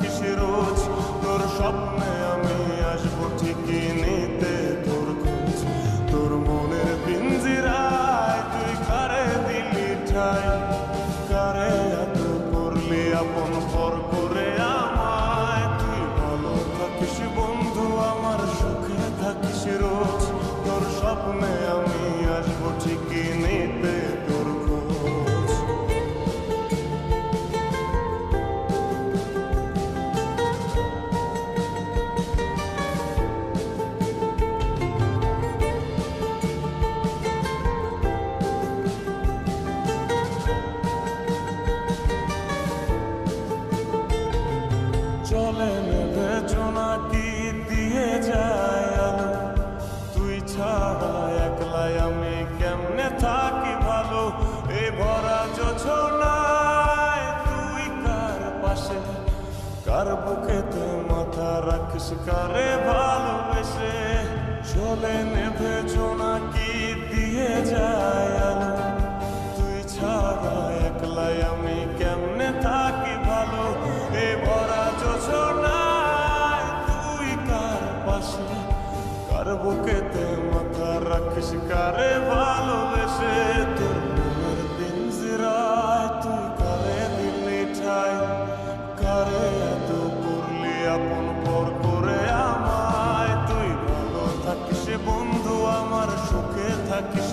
থাকিস রোজ, তোর স্বপ্নে আমি আসব তোর তোর মনের পিঞ্জিরায় কারে ঠাই? এত করলি আপন পর ছাড়া একলাই আমি কেমনে থাকি ভালো? এ ভরা যোছনায় তুই কার পাশে? কার বুকেতে মাথা রাখিস, কারে ভালোবেসে? চলে নেবে জোনাকি দিয়ে যায় আলো। বুকেতে মাথা রাখিস, কারে ভালোবেসে তোর মনের পিঞ্জিরায় তুই কারে দিলি ঠাই? কারে এত করলি আপন পর করে আমায়? তুই ভালো থাকিস বন্ধু, আমার সুখে থাকিস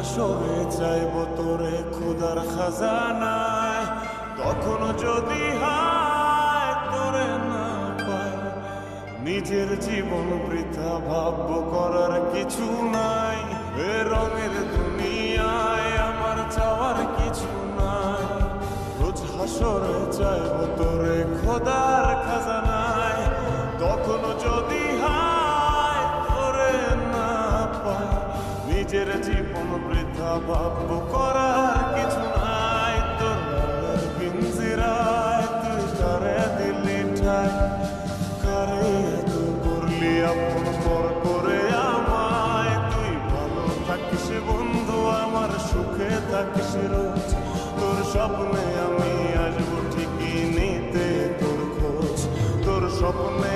হাসরে চাইব তোরে খুদার খাজানায়। তখন যদি হায় তোরে না পায় নিজের জীবন বৃথা ভাব করার কিছু নাই। রঙের দুনিয়ায় বৃথা ভাব্য করার কিছু নাই, তোর তুই কারে দিলি ঠাই। কারে করলি আপন পর করে আমায়। তুই ভালো থাকিস বন্ধু, আমার সুখে থাকিস রোজ। তোর স্বপ্নে আমি আসব ঠিকই নিতে তোর খোঁজ। তোর স্বপ্নে